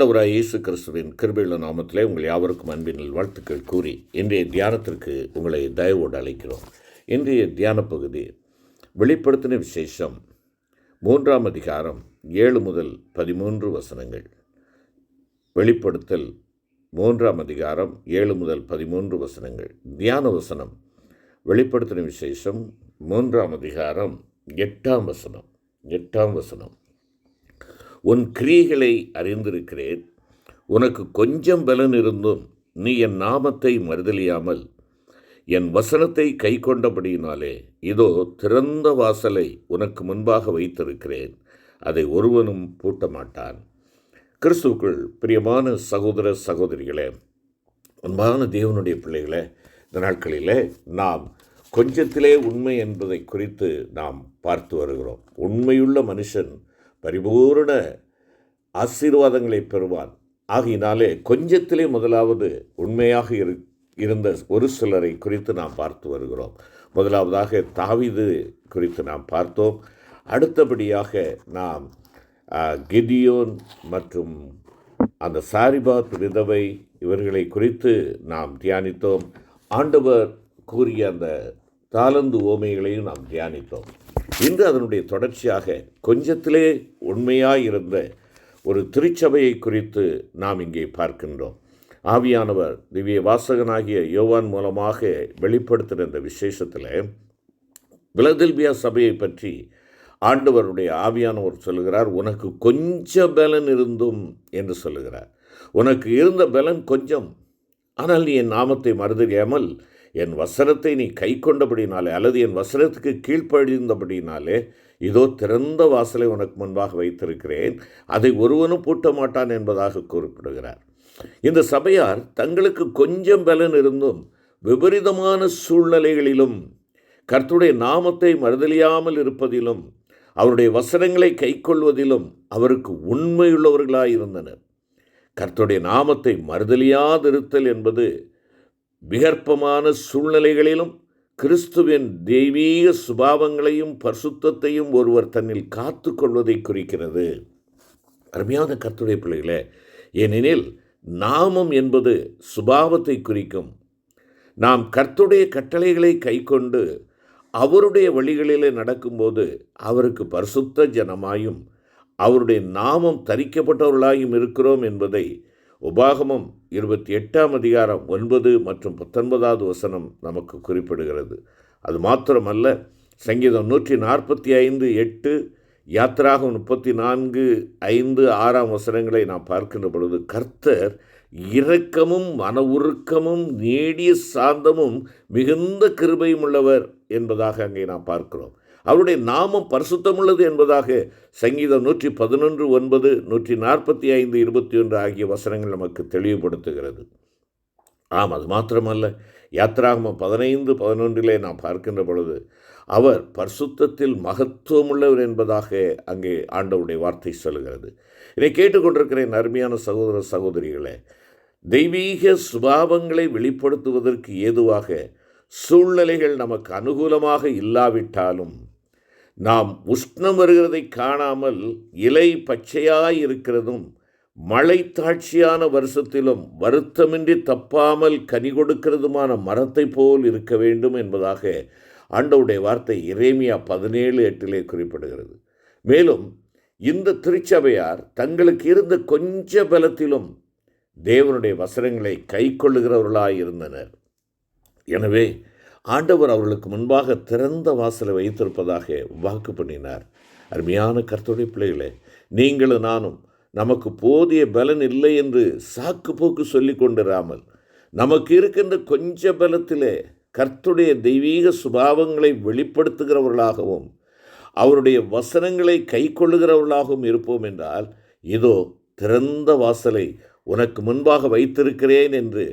ஆண்டவராய் இயேசு கிறிஸ்துவின் கிருபையுள்ள நாமத்திலே உங்கள் யாவருக்கும் அன்பினில் வாழ்த்துக்கள் கூறி இன்றைய தியானத்திற்கு உங்களை தயவோடு அழைக்கிறோம். இன்றைய தியான பகுதி வெளிப்படுத்தின விசேஷம் மூன்றாம் அதிகாரம் ஏழு முதல் பதிமூன்று வசனங்கள். வெளிப்படுத்தல் மூன்றாம் அதிகாரம் ஏழு முதல் பதிமூன்று வசனங்கள். தியான வசனம் வெளிப்படுத்தின விசேஷம் மூன்றாம் அதிகாரம் எட்டாம் வசனம். எட்டாம் வசனம். உன் கிரியைகளை அறிந்திருக்கிறேன். உனக்கு கொஞ்சம் பலன் இருந்தும் நீ என் நாமத்தை மறுதலியாமல் என் வசனத்தை கை கொண்டபடியினாலே இதோ திறந்த வாசலை உனக்கு முன்பாக வைத்திருக்கிறேன். அதை ஒருவனும் பூட்ட மாட்டான் கிறிஸ்துவுக்குள் பிரியமான சகோதர சகோதரிகளே அன்பான தேவனுடைய பிள்ளைகளே இந்த நாட்களிலே நாம் கொஞ்சத்திலே உண்மை என்பதை குறித்து நாம் பார்த்து வருகிறோம். உண்மையுள்ள மனுஷன் பரிபூரண ஆசீர்வாதங்களை பெறுவான். ஆகையினாலே கொஞ்சத்திலே முதலாவது உண்மையாக இரு இருந்த ஒரு சிலரை குறித்து நாம் பார்த்து வருகிறோம். முதலாவதாக தாவிது குறித்து நாம் பார்த்தோம். அடுத்தபடியாக நாம் கெதியோன் மற்றும் அந்த சாரிபாத் விதவை இவர்களை குறித்து நாம் தியானித்தோம். ஆண்டவர் கூறிய அந்த தாளந்து ஓமைகளையும் நாம் தியானித்தோம். இன்று அதனுடைய தொடர்ச்சியாக கொஞ்சத்திலே உண்மையாக இருந்த ஒரு திருச்சபையை குறித்து நாம் இங்கே பார்க்கின்றோம். ஆவியானவர் திவ்ய வாசகனாகிய யோவான் மூலமாக வெளிப்படுத்தின இந்த விசேஷத்தில் பிலதெல்பியா சபையை பற்றி ஆண்டவருடைய ஆவியானவர் சொல்லுகிறார் உனக்கு கொஞ்ச பலன் இருந்தும் என்று சொல்லுகிறார். உனக்கு இருந்த பலன் கொஞ்சம். ஆனால் நீ என் நாமத்தை மறுதறியாமல் என் வசனத்தை நீ கை கொண்டபடினாலே அல்லது என் வசனத்துக்கு கீழ்ப்பழிந்தபடினாலே இதோ திறந்த வாசலை உனக்கு முன்பாக வைத்திருக்கிறேன். அதை ஒருவனும் பூட்ட மாட்டான் என்பதாக குறிப்பிடுகிறார். இந்த சபையார் தங்களுக்கு கொஞ்சம் பலன் இருந்தும் விபரீதமான சூழ்நிலைகளிலும் கர்த்துடைய நாமத்தை மறுதலியாமல் இருப்பதிலும் அவருடைய வசனங்களை கைக்கொள்வதிலும் அவருக்கு உண்மையுள்ளவர்களாயிருந்தனர். கர்த்துடைய நாமத்தை மறுதலியாதிருத்தல் என்பது விகற்பமான சூழ்நிலைகளிலும் கிறிஸ்துவின் தெய்வீக சுபாவங்களையும் பரிசுத்தத்தையும் ஒருவர் தன்னில் காத்து கொள்வதை குறிக்கிறது. அருமையான கத்துடைய பிள்ளைகளே ஏனெனில் நாமம் என்பது சுபாவத்தை குறிக்கும். நாம் கர்த்துடைய கட்டளைகளை கைக்கொண்டு அவருடைய வழிகளிலே நடக்கும்போது அவருக்கு பரிசுத்த ஜனமாயும் அவருடைய நாமம் தரிக்கப்பட்டவர்களாயும் இருக்கிறோம் என்பதை உபாகமம் இருபத்தி எட்டாம் அதிகாரம் ஒன்பது மற்றும் பத்தொன்பதாவது வசனம் நமக்கு குறிப்பிடுகிறது. அது மாத்திரமல்ல சங்கீதம் நூற்றி நாற்பத்தி ஐந்து எட்டு யாத்திராக முப்பத்தி நான்கு ஐந்து ஆறாம் வசனங்களை நாம் பார்க்கின்ற பொழுது கர்த்தர் இரக்கமும் மன உருக்கமும் நீடிய சாந்தமும் மிகுந்த கிருபையும் உள்ளவர் என்பதாக அங்கே நாம் பார்க்கிறோம். அவருடைய நாமம் பரிசுத்தமுள்ளது என்பதாக சங்கீதம் நூற்றி பதினொன்று ஒன்பது நூற்றி நாற்பத்தி ஐந்து இருபத்தி ஒன்று ஆகிய வசனங்கள் நமக்கு தெளிவுபடுத்துகிறது. ஆம் அது மாத்திரமல்ல. யாத்ராகமம் பதினைந்து பதினொன்றிலே நாம் பார்க்கின்ற பொழுது அவர் பரிசுத்தத்தில் மகத்துவமுள்ளவர் என்பதாக அங்கே ஆண்டவுடைய வார்த்தை சொல்கிறது இதை கேட்டுக்கொண்டிருக்கிறேன் அருமையான சகோதர சகோதரிகளே தெய்வீக சுபாவங்களை வெளிப்படுத்துவதற்கு ஏதுவாக சூழ்நிலைகள் நமக்கு அனுகூலமாக இல்லாவிட்டாலும் நாம் உஷ்ணம் வருகிறதை காணாமல் இலை பச்சையாய் இருக்கிறதும் மழை தாட்சியான வருஷத்திலும் வருத்தமின்றி தப்பாமல் கனி கொடுக்கிறதுமான மரத்தை போல் இருக்க வேண்டும் என்பதாக ஆண்டவுடைய வார்த்தை இறைமியா பதினேழு எட்டிலே குறிப்பிடுகிறது. மேலும் இந்த திருச்சபையார் தங்களுக்கு இருந்த கொஞ்ச பலத்திலும் தேவனுடைய வசனங்களை கை கொள்ளுகிறவர்களாய் இருந்தனர் எனவே ஆண்டவர் அவர்களுக்கு முன்பாக திறந்த வாசலை வைத்திருப்பதாக வாக்கு பண்ணினார். அருமையான கர்த்தருடைய பிள்ளைகளே நீங்களும் நானும் நமக்கு போதிய பலன் இல்லை என்று சாக்கு போக்கு சொல்லி கொண்டிராமல் நமக்கு இருக்கின்ற கொஞ்ச பலத்திலே கர்த்துடைய தெய்வீக சுபாவங்களை வெளிப்படுத்துகிறவர்களாகவும் அவருடைய வசனங்களை கை கொள்ளுகிறவர்களாகவும் இருப்போம் என்றால் இதோ திறந்த வாசலை உனக்கு முன்பாக வைத்திருக்கிறேன் என்று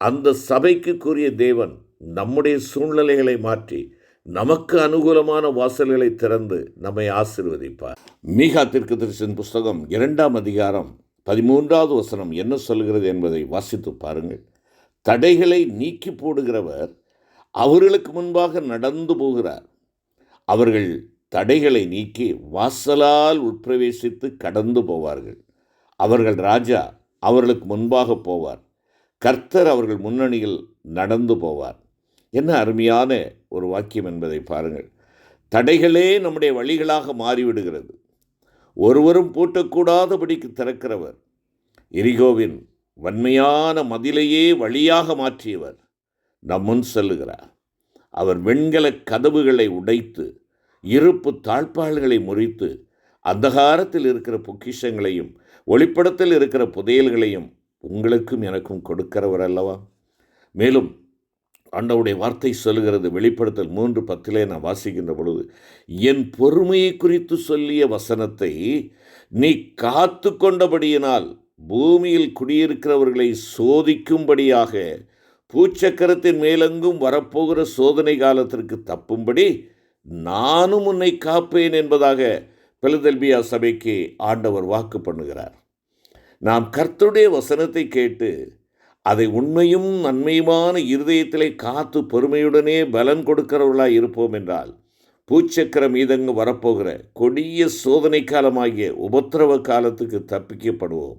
அந்த சபைக்கு கூறிய தேவன் நம்முடைய சூழ்நிலைகளை மாற்றி நமக்கு அனுகூலமான வாசல்களை திறந்து நம்மை ஆசிர்வதிப்பார். மீகா திருக்கதரிசன் புஸ்தகம் இரண்டாம் அதிகாரம் பதிமூன்றாவது வசனம் என்ன சொல்கிறது என்பதை வாசித்து பாருங்கள். தடைகளை நீக்கி போடுகிறவர் அவர்களுக்கு முன்பாக நடந்து போகிறார். அவர்கள் தடைகளை நீக்கி வாசலால் உட்பிரவேசித்து கடந்து போவார்கள். அவர்கள் ராஜா அவர்களுக்கு முன்பாக போவார். கர்த்தர் அவர்கள் முன்னணியில் நடந்து போவார். என்ன அருமையான ஒரு வாக்கியம் என்பதை பாருங்கள். தடைகளே நம்முடைய வழிகளாக மாறிவிடுகிறது. ஒருவரும் பூட்டக்கூடாதபடிக்கு திறக்கிறவர். இரிகோவின் வன்மையான மதிலையே வழியாக மாற்றியவர். நம் முன் செல்லுகிறார். அவர் வெண்கல கதவுகளை உடைத்து இருப்பு தாழ்பாள்களை முறித்து அந்தகாரத்தில் இருக்கிற பொக்கிஷங்களையும் ஒளிப்படத்தில் இருக்கிற புதையல்களையும் உங்களுக்கும் எனக்கும் கொடுக்கிறவர் அல்லவா? மேலும் ஆண்டவுடைய வார்த்தை சொல்லுகிறது வெளிப்படுத்தல் மூன்று பத்திலே நான் வாசிக்கின்ற பொழுது என் பொறுமையை குறித்து சொல்லிய வசனத்தை நீ காத்து கொண்டபடியினால் பூமியில் குடியிருக்கிறவர்களை சோதிக்கும்படியாக பூச்சக்கரத்தின் மேலெங்கும் வரப்போகிற சோதனை காலத்திற்கு தப்பும்படி நானும் உன்னை காப்பேன் என்பதாக பெலதெல்பியா சபைக்கு ஆண்டவர் வாக்கு பண்ணுகிறார். நாம் கர்த்தருடைய வசனத்தை கேட்டு அதை உண்மையும் நன்மையுமான இருதயத்திலே காத்து பொறுமையுடனே பலன் கொடுக்கிறவர்களாக இருப்போம் என்றால் பூச்சக்கரம் மீதங்கு வரப்போகிற கொடிய சோதனை காலமாகிய உபத்திரவ காலத்துக்கு தப்பிக்கப்படுவோம்.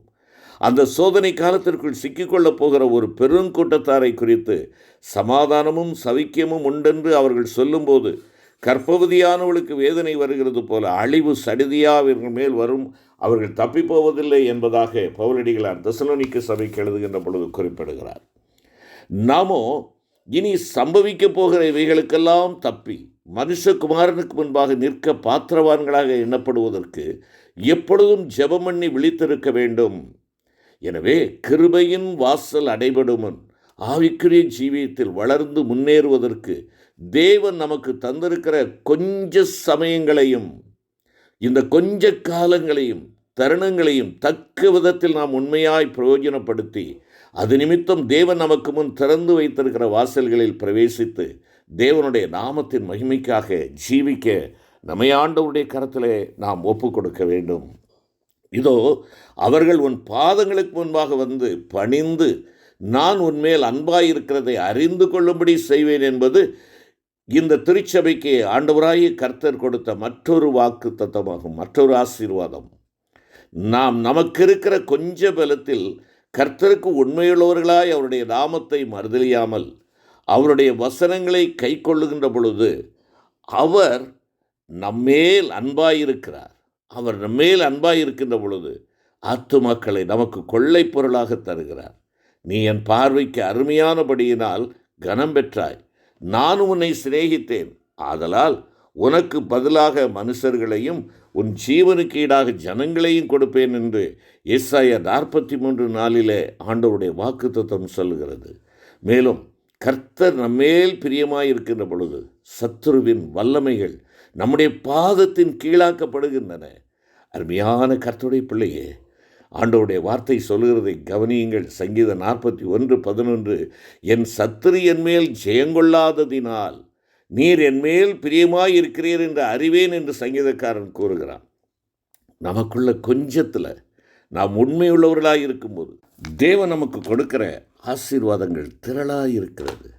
அந்த சோதனை காலத்திற்குள் சிக்கிக்கொள்ளப் போகிற ஒரு பெருங்கூட்டத்தாரை குறித்து சமாதானமும் சவிக்கியமும் உண்டென்று அவர்கள் சொல்லும்போது கற்பவதியானவளுக்கு வேதனை வருகிறது போல அழிவு சடிதியாவிற்கு மேல் வரும். அவர்கள் தப்பிப்போவதில்லை என்பதாக பவுலடிகளார் தசலோனிக்க சபைக்கு எழுதுகின்ற பொழுது குறிப்பிடுகிறார். நாமோ இனி சம்பவிக்கப் போகிற இவைகளுக்கெல்லாம் தப்பி மனுஷகுமாரனுக்கு முன்பாக நிற்க பாத்திரவான்களாக எண்ணப்படுவதற்கு எப்பொழுதும் ஜெபமண்ணி விழித்திருக்க வேண்டும். எனவே கிருபையின் வாசல் அடைபடுமன் ஆவிக்குரிய ஜீவியத்தில் வளர்ந்து முன்னேறுவதற்கு தேவன் நமக்கு தந்திருக்கிற கொஞ்ச சமயங்களையும் இந்த கொஞ்ச காலங்களையும் தருணங்களையும் தக்க விதத்தில் நாம் உண்மையாய் பிரயோஜனப்படுத்தி அது நிமித்தம் தேவன் நமக்கு முன் திறந்து வைத்திருக்கிற வாசல்களில் பிரவேசித்து தேவனுடைய நாமத்தின் மகிமைக்காக ஜீவிக்க நம்மையாண்டவருடைய கரத்திலே நாம் ஒப்பு கொடுக்க வேண்டும். இதோ அவர்கள் உன் பாதங்களுக்கு முன்பாக வந்து பணிந்து நான் உன்மேல் அன்பாயிருக்கிறதை அறிந்து கொள்ளும்படி செய்வேன் என்பது இந்த திருச்சபைக்கு ஆண்டவராகிய கர்த்தர் கொடுத்த மற்றொரு வாக்கு தத்தமாகும் மற்றொரு ஆசீர்வாதம். நாம் நமக்கு இருக்கிற கொஞ்ச பலத்தில் கர்த்தருக்கு உண்மையுள்ளவர்களாய் அவருடைய நாமத்தை மறுதலியாமல் அவருடைய வசனங்களை கை கொள்ளுகின்ற பொழுது அவர் நம்மேல் அன்பாயிருக்கிறார். அவர் நம்மேல் அன்பாயிருக்கின்ற பொழுது ஆத்துமாக்களை நமக்கு கொள்ளை பொருளாக தருகிறார். நீ என் பார்வைக்கு அருமையானபடியினால் கனம் பெற்றாய். நானும் உன்னை சிநேகித்தேன். ஆதலால் உனக்கு பதிலாக மனுஷர்களையும் உன் ஜீவனுக்கு ஈடாக ஜனங்களையும் கொடுப்பேன் என்று எஸ்ஐயா நாற்பத்தி மூன்று நாளிலே ஆண்டவருடைய வாக்குத்தத்தம் சொல்லுகிறது. மேலும் கர்த்தர் நம்மேல் பிரியமாயிருக்கின்ற பொழுது சத்துருவின் வல்லமைகள் நம்முடைய பாதத்தின் கீழாக்கப்படுகின்றன. அருமையான கர்த்தருடைய பிள்ளையே ஆண்டவருடைய வார்த்தை சொல்லுகிறதை கவனியுங்கள். சங்கீதம் நாற்பத்தி ஒன்று பதினொன்று என் சத்துரு என் மேல் ஜெயங்கொள்ளாததினால் நீர் என் மேல் பிரியமாய் இருக்கிறீர் என்று அறிவேன் என்று சங்கீதக்காரன் கூறுகிறான். நமக்குள்ள கொஞ்சத்தில் நாம் உண்மையுள்ளவர்களாக இருக்கும்போது தேவன் நமக்கு கொடுக்கிற ஆசீர்வாதங்கள் திரளாக இருக்கிறது.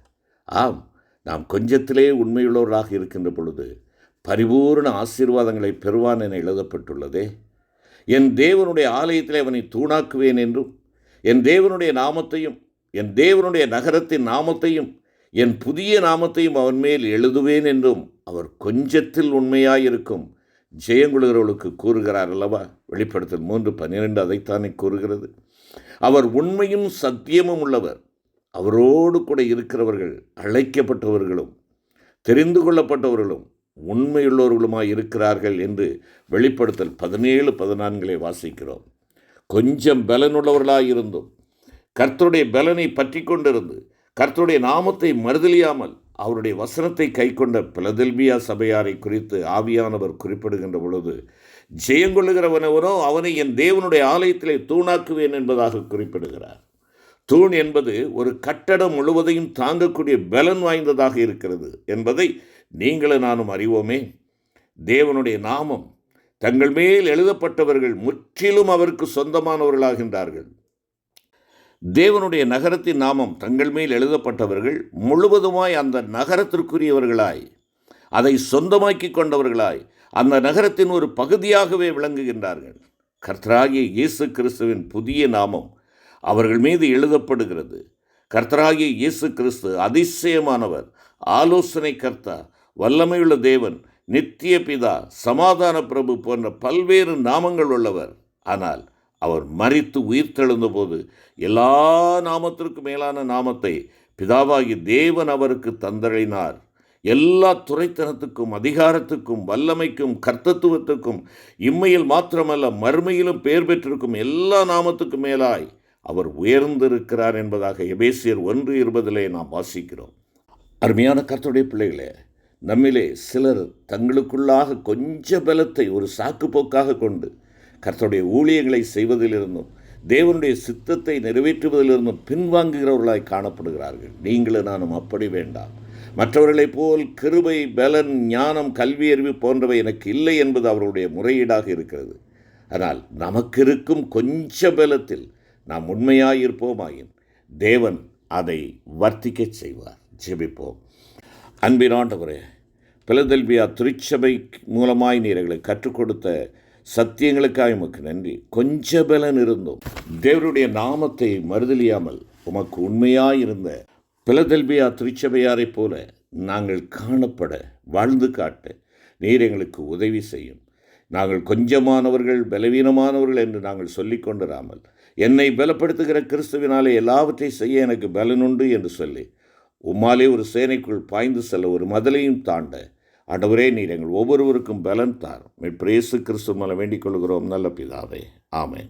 ஆம் நாம் கொஞ்சத்திலே உண்மையுள்ளவர்களாக இருக்கின்ற பொழுது பரிபூர்ண ஆசீர்வாதங்களை பெறுவான் என எழுதப்பட்டுள்ளதே. என் தேவனுடைய ஆலயத்தில் அவனை தூணாக்குவேன் என்றும் என் தேவனுடைய நாமத்தையும் என் தேவனுடைய நகரத்தின் நாமத்தையும் என் புதிய நாமத்தையும் அவன் மேல் எழுதுவேன் என்றும் அவர் கொஞ்சத்தில் உண்மையாயிருக்கும் ஜெயங்குழுகிறவளுக்கு கூறுகிறார் அல்லவா? வெளிப்படுத்தல் மூன்று பன்னிரெண்டு அதைத்தானே கூறுகிறது. அவர் உண்மையும் சத்தியமும் உள்ளவர். அவரோடு கூட இருக்கிறவர்கள் அழைக்கப்பட்டவர்களும் தெரிந்து கொள்ளப்பட்டவர்களும் உண்மையுள்ளவர்களுமாய் இருக்கிறார்கள் என்று வெளிப்படுத்தல் பதினேழு பதினான்களை வாசிக்கிறோம். கொஞ்சம் பலனுள்ளவர்களாக இருந்தும் கர்த்தருடைய பலனை பற்றி கொண்டிருந்து கர்த்தருடைய நாமத்தை மறுதலியாமல் அவருடைய வசனத்தை கைக்கொண்ட பிலதெல்பியா சபையாரை குறித்து ஆவியானவர் குறிப்பிடுகின்ற பொழுது ஜெயங்கொள்ளுகிறவனவனோ அவனை என் தேவனுடைய ஆலயத்திலே தூணாக்குவேன் என்பதாக குறிப்பிடுகிறார். தூண் என்பது ஒரு கட்டடம் முழுவதையும் தாங்கக்கூடிய பலன் வாய்ந்ததாக இருக்கிறது என்பதை நீங்களும் நானும் அறிவோமே. தேவனுடைய நாமம் தங்கள் மேல் எழுதப்பட்டவர்கள் முற்றிலும் அவருக்கு சொந்தமானவர்களாகின்றார்கள். தேவனுடைய நகரத்தின் நாமம் தங்கள் மேல் எழுதப்பட்டவர்கள் முழுவதுமாய் அந்த நகரத்திற்குரியவர்களாய் அதை சொந்தமாக்கி கொண்டவர்களாய் அந்த நகரத்தின் ஒரு பகுதியாகவே விளங்குகின்றார்கள். கர்த்தராகிய இயேசு கிறிஸ்துவின் புதிய நாமம் அவர்கள் மீது எழுதப்படுகிறது. கர்த்தராகிய இயேசு கிறிஸ்து அதிசயமானவர் ஆலோசனை கர்த்தா வல்லமையுள்ள தேவன் நித்திய பிதா சமாதான பிரபு போன்ற பல்வேறு நாமங்கள் உள்ளவர். ஆனால் அவர் மறித்து உயிர்த்தெழுந்தபோது எல்லா நாமத்திற்கும் மேலான நாமத்தை பிதாவாகி தேவன் அவருக்கு தந்தழினார் எல்லா துறைத்தனத்துக்கும் அதிகாரத்துக்கும் வல்லமைக்கும் கர்த்தத்துவத்துக்கும் இம்மையில் மாத்திரமல்ல மறுமையிலும் பெயர் பெற்றிருக்கும் எல்லா நாமத்துக்கும் மேலாய் அவர் உயர்ந்திருக்கிறார் என்பதாக எபேசியர் ஒன்று இருபதிலே நாம் வாசிக்கிறோம். அருமையான கர்த்தருடைய பிள்ளைகளே நம்மிலே சிலர் தங்களுக்குள்ளாக கொஞ்ச பலத்தை ஒரு சாக்கு போக்காக கொண்டு கர்த்தருடைய ஊழியங்களை செய்வதிலிருந்தும் தேவனுடைய சித்தத்தை நிறைவேற்றுவதிலிருந்தும் பின்வாங்குகிறவர்களாய் காணப்படுகிறார்கள். நீங்களும் நானும் அப்படி வேண்டாம். மற்றவர்களைப் போல் கிருபை பலன் ஞானம் கல்வி அறிவு போன்றவை எனக்கு இல்லை என்பது அவர்களுடைய முறையீடாக இருக்கிறது. ஆனால் நமக்கு இருக்கும் கொஞ்ச பலத்தில் நாம் உண்மையாயிருப்போமாயின் தேவன் அதை வர்த்திக்கச் செய்வார். ஜெபிப்போம். அன்பினாண்டவரே பிலதெல்பியா திருச்சபை மூலமாய் நீர் எங்களுக்கு கற்றுக் கொடுத்த சத்தியங்களுக்காக உமக்கு நன்றி. கொஞ்ச பலன் இருந்தோம் தேவருடைய நாமத்தை மறுதலியாமல் உமக்கு உண்மையாயிருந்த பிலதெல்பியா திருச்சபையாரைப் போல நாங்கள் காணப்பட வாழ்ந்து காட்ட நீர் எங்களுக்கு உதவி செய்யும். நாங்கள் கொஞ்சமானவர்கள் பலவீனமானவர்கள் என்று நாங்கள் சொல்லிக் கொண்டிராமல் என்னை பலப்படுத்துகிற கிறிஸ்துவினாலே எல்லாவற்றையும் செய்ய எனக்கு பலனுண்டு என்று சொல்லி உம்மாலே ஒரு சேனைக்குள் பாய்ந்து செல்ல ஒரு மதலையும் தாண்ட. ஆண்டவரே நீர் எங்கள் ஒவ்வொருவருக்கும் பலன் தார் பிரேசு கிறிஸ்து மேலே வேண்டிக் கொள்கிறோம். நல்ல பிதாவே. ஆமேன்.